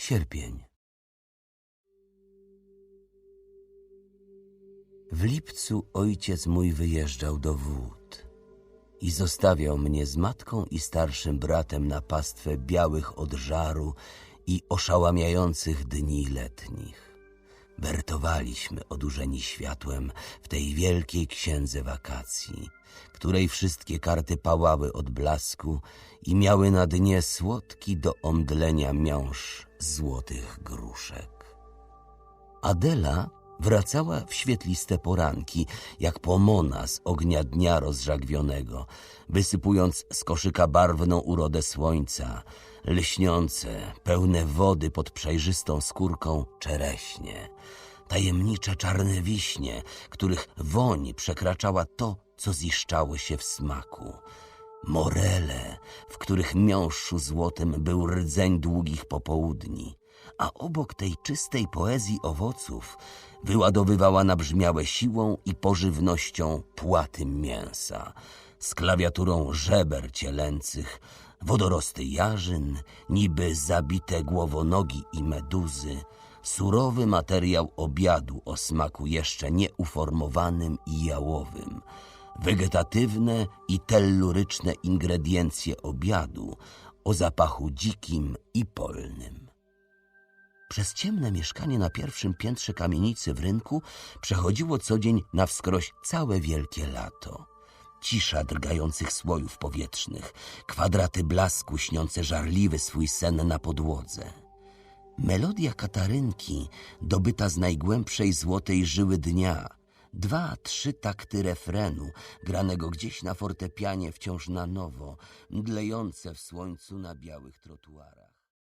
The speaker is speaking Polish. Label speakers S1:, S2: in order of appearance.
S1: Sierpień. W lipcu ojciec mój wyjeżdżał do wód i zostawiał mnie z matką i starszym bratem na pastwę białych od żaru i oszałamiających dni letnich. Wertowaliśmy odurzeni światłem w tej wielkiej księdze wakacji, której wszystkie karty pałały od blasku i miały na dnie słodki do omdlenia miąższ złotych gruszek. Adela wracała w świetliste poranki, jak pomona z ognia dnia rozżagwionego, wysypując z koszyka barwną urodę słońca, lśniące, pełne wody pod przejrzystą skórką czereśnie, tajemnicze czarne wiśnie, których woń przekraczała to, co ziszczały się w smaku, morele, których miąższu złotym był rdzeń długich popołudni, a obok tej czystej poezji owoców wyładowywała nabrzmiałe siłą i pożywnością płaty mięsa, z klawiaturą żeber cielęcych, wodorosty jarzyn, niby zabite głowonogi i meduzy, surowy materiał obiadu o smaku jeszcze nieuformowanym i jałowym, wegetatywne i telluryczne ingrediencje obiadu o zapachu dzikim i polnym. Przez ciemne mieszkanie na pierwszym piętrze kamienicy w rynku przechodziło co dzień na wskroś całe wielkie lato. Cisza drgających słojów powietrznych, kwadraty blasku śniące żarliwy swój sen na podłodze. Melodia Katarynki, dobyta z najgłębszej złotej żyły dnia, dwa, trzy takty refrenu, granego gdzieś na fortepianie wciąż na nowo, mdlejące w słońcu na białych trotuarach.